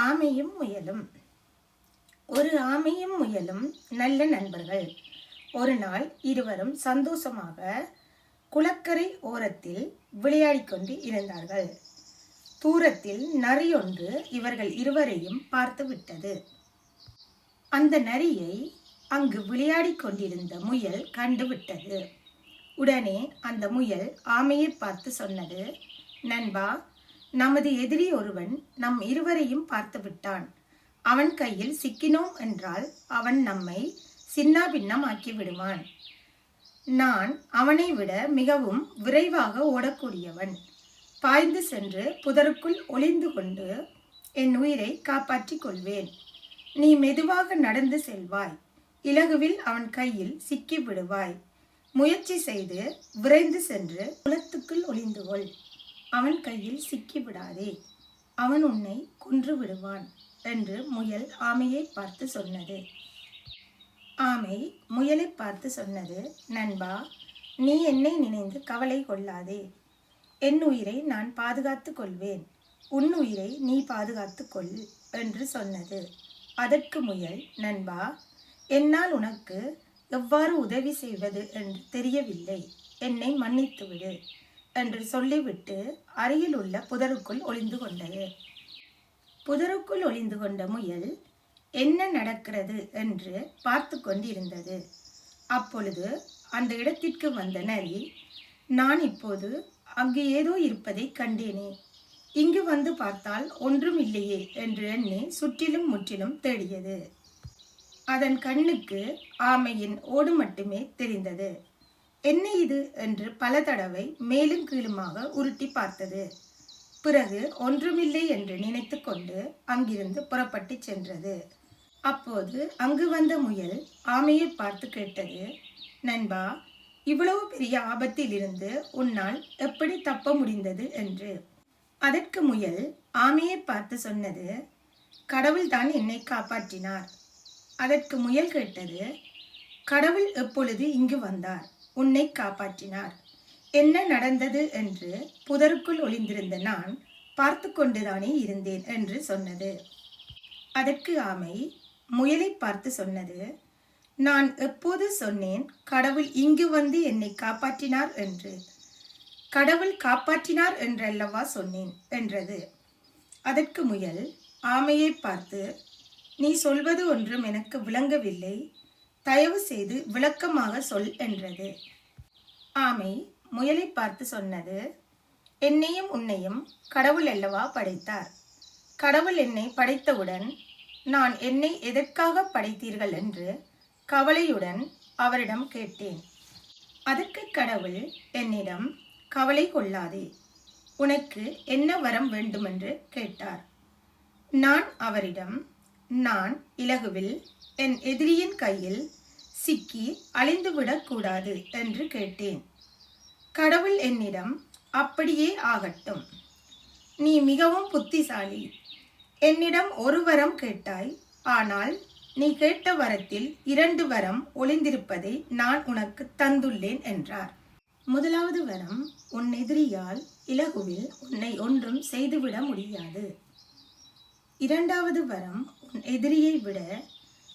ஆமையும் முயலும். ஒரு ஆமையும் முயலும் நல்ல நண்பர்கள். ஒரு நாள் இருவரும் சந்தோஷமாக குளக்கரை ஓரத்தில் விளையாடிக் கொண்டு இருந்தார்கள். தூரத்தில் நரியொன்று இவர்கள் இருவரையும் பார்த்து விட்டது. அந்த நரியை அங்கு விளையாடிக் கொண்டிருந்த முயல் கண்டுவிட்டது உடனே அந்த முயல் ஆமையை பார்த்து சொன்னது நண்பா நமது எதிரி ஒருவன் நம் இருவரையும் பார்த்து விட்டான் அவன் கையில் சிக்கினோம் என்றால் அவன் நம்மை சின்னாபின்னம் விடுவான் நான் அவனை விட மிகவும் விரைவாக ஓடக்கூடியவன். பாய்ந்து சென்று புதருக்குள் ஒளிந்து கொண்டு என் உயிரை காப்பாற்றிக் கொள்வேன். நீ மெதுவாக நடந்து செல்வாய். இலகுவில் அவன் கையில் சிக்கி விடுவாய் முயற்சி செய்து விரைந்து சென்று குளத்துக்குள் ஒளிந்து கொள். அவன் கையில் சிக்கி விடாதே அவன் உன்னை கொன்று விடுவான் என்று முயல் ஆமையை பார்த்து சொன்னது. ஆமை முயலை பார்த்து சொன்னது நண்பா நீ என்னை நினைந்து கவலை கொள்ளாதே. என் உயிரை நான் பாதுகாத்து கொள்வேன். உன் உயிரை நீ பாதுகாத்து கொள் என்று சொன்னது. அதற்கு முயல் நண்பா என்னால் உனக்கு எவ்வாறு உதவி செய்வது என்று தெரியவில்லை. என்னை மன்னித்துவிடு. என்று சொல்லிவிட்டு அருகில் உள்ள புதருக்குள் ஒளிந்து கொண்டது. புதருக்குள் ஒளிந்து கொண்ட முயல் என்ன நடக்கிறது? என்று பார்த்து கொண்டிருந்தது. அப்பொழுது அந்த இடத்திற்கு வந்த நரி நான் இப்போது அங்கு ஏதோ இருப்பதை கண்டேனே. இங்கு வந்து பார்த்தால் ஒன்றும் இல்லையே என்று எண்ணி சுற்றிலும் முற்றிலும் தேடியது. அதன் கண்ணுக்கு ஆமையின் ஓடு மட்டுமே தெரிந்தது. என்ன இது? என்று பல தடவை மேலும் கீழுமாக உருட்டி பார்த்தது. பிறகு ஒன்றுமில்லை என்று நினைத்து கொண்டு அங்கிருந்து புறப்பட்டு சென்றது. அப்போது அங்கு வந்த முயல் ஆமையை பார்த்து கேட்டது நண்பா இவ்வளவு பெரிய ஆபத்தில் இருந்து உன்னால் எப்படி தப்ப முடிந்தது? என்று. அதற்கு முயல் ஆமையை பார்த்து சொன்னது கடவுள்தான் என்னை காப்பாற்றினார். அதற்கு முயல் கேட்டது கடவுள் எப்பொழுது இங்கு வந்தார்? உன்னை காப்பாற்றினார். என்ன நடந்தது என்று புதருக்குள் ஒளிந்திருந்த நான் பார்த்து கொண்டுதானே இருந்தேன் என்று சொன்னது. அதற்கு ஆமை முயலை பார்த்து சொன்னது நான் எப்போது சொன்னேன் கடவுள் இங்கு வந்து என்னை காப்பாற்றினார் என்று? கடவுள் காப்பாற்றினார் என்றல்லவா சொன்னேன் என்றது. அதற்கு முயல் ஆமையை பார்த்து நீ சொல்வது ஒன்றும் எனக்கு விளங்கவில்லை. தயவு செய்து விளக்கமாக சொல் என்றது. ஆமை முயலை பார்த்து சொன்னது என்னையும் உன்னையும் கடவுள் அல்லவா படைத்தார். கடவுள் என்னை படைத்தவுடன் நான் என்னை எதற்காக படைத்தீர்கள் என்று கவலையுடன் அவரிடம் கேட்டேன். அதற்கு கடவுள் என்னிடம் கவலை கொள்ளாதே உனக்கு என்ன வரம் வேண்டுமென்று கேட்டார். நான் அவரிடம் நான் இலகுவில் என் எதிரியின் கையில் சிக்கி அழிந்துவிடக்கூடாது என்று கேட்டேன். கடவுள் என்னிடம் அப்படியே ஆகட்டும். நீ மிகவும் புத்திசாலி. என்னிடம் ஒரு வரம் கேட்டாய். ஆனால் நீ கேட்ட வரத்தில் இரண்டு வரம் ஒளிந்திருப்பதை நான் உனக்கு தந்துள்ளேன் என்றார். முதலாவது வரம் உன் எதிரியால் இலகுவில் உன்னை ஒன்றும் செய்துவிட முடியாது. இரண்டாவது வரம் உன் எதிரியை விட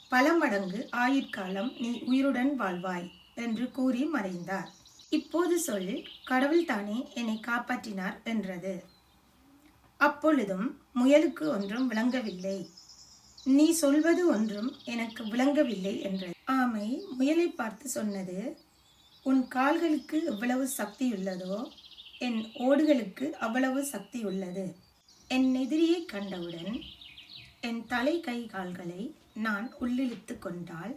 பல மடங்கு ஆயுட்காலம் நீ உயிருடன் வாழ்வாய் என்று கூறி மறைந்தார். இப்போது சொல் கடவுள் தானே என்னை காப்பாற்றினார் என்றது. அப்பொழுதும் முயலுக்கு ஒன்றும் விளங்கவில்லை. நீ சொல்வது ஒன்றும் எனக்கு விளங்கவில்லை என்றது. ஆமை முயலை பார்த்து சொன்னது உன் கால்களுக்கு எவ்வளவு சக்தி உள்ளதோ என் ஓடுகளுக்கு அவ்வளவு சக்தி உள்ளது. என் எதிரியை கண்டவுடன் என் தலை கை கால்களை நான் உள்ளிழுத்து கொண்டால்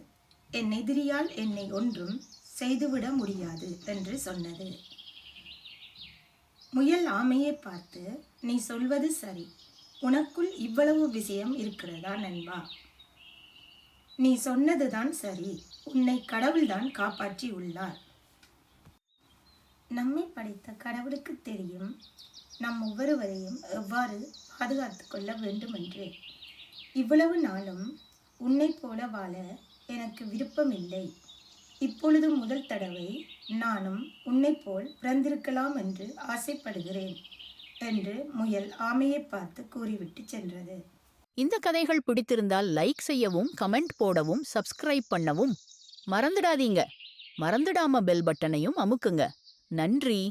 என் எதிரியால் என்னை ஒன்றும் செய்துவிட முடியாது என்று சொன்னது. முயல் ஆமையை பார்த்து நீ சொல்வது சரி. உனக்குள் இவ்வளவு விஷயம் இருக்கிறதா நண்பா? நீ சொன்னதுதான் சரி. உன்னை கடவுள்தான் காப்பாற்றி உள்ளார் நம்மை படைத்த கடவுளுக்கு தெரியும் நம் ஒவ்வொருவரையும் எவ்வாறு பாதுகாத்து கொள்ள வேண்டும் என்று இவ்வளவு நாளும் உன்னை போல வாழ எனக்கு விருப்பமில்லை. இப்பொழுது முதல் தடவை நானும் உன்னை போல் பிறந்திருக்கலாம் என்று ஆசைப்படுகிறேன் என்று முயல் ஆமையை பார்த்து கூறிவிட்டு சென்றது. இந்த கதைகள் பிடித்திருந்தால் லைக் செய்யவும் கமெண்ட் போடவும் சப்ஸ்கிரைப் பண்ணவும் மறந்துடாதீங்க. மறந்துடாம பெல் பட்டனையும் அமுக்குங்க. நன்றி.